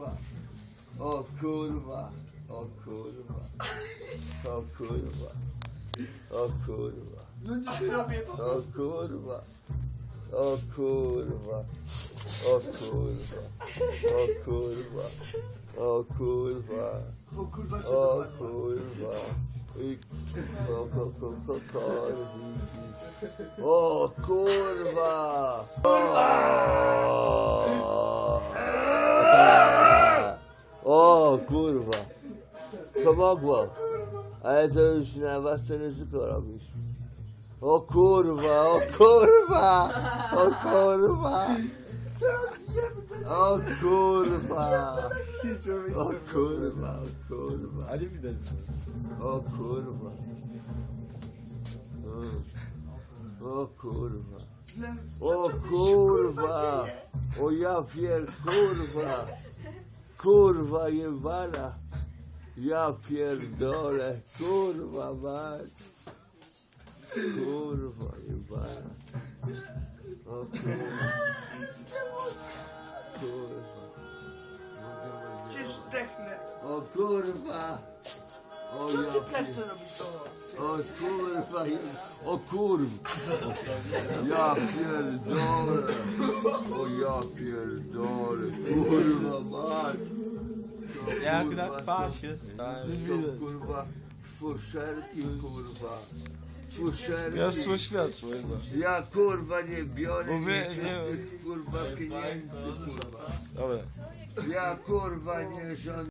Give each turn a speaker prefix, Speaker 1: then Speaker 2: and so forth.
Speaker 1: kurwa. O kurwa. O kurwa. O kurwa. O kurwa.
Speaker 2: No nie robię to.
Speaker 1: O kurwa. O kurwa. O kurwa. O kurwa. O kurwa.
Speaker 2: O kurwa,
Speaker 1: O kurwa. I ko, ko, ko, ko, korwiki. O kurwa. O Pomogło. Ale to już na własne ryzyko robisz. O kurwa, o kurwa, o kurwa, o kurwa, o kurwa, o kurwa.
Speaker 3: A nie widać.
Speaker 1: O kurwa. O kurwa. O kurwa. O ja pier kurwa. Kurwa jebana. Ja pierdolę. Kurwa mać. Kurwa jebana. O kurwa. Kurwa.
Speaker 2: Przecież zdechnę.
Speaker 1: O kurwa. O
Speaker 2: Co
Speaker 1: ja
Speaker 2: ty
Speaker 1: pier...
Speaker 2: plecy robisz to?
Speaker 1: O kurwa, o kurwa. Ja pierdolę. O ja pierdolę. Kurwa mać.
Speaker 3: Jak na kwasie stary.
Speaker 1: To kurwa fuszerki kurwa. Fuszerki.
Speaker 3: Gasło światło chyba.
Speaker 1: Ja kurwa nie biorę
Speaker 3: Mówię, nie-
Speaker 1: od tych kurwa pieniędzy kurwa.
Speaker 3: Dobra.
Speaker 1: Ja kurwa nie żądam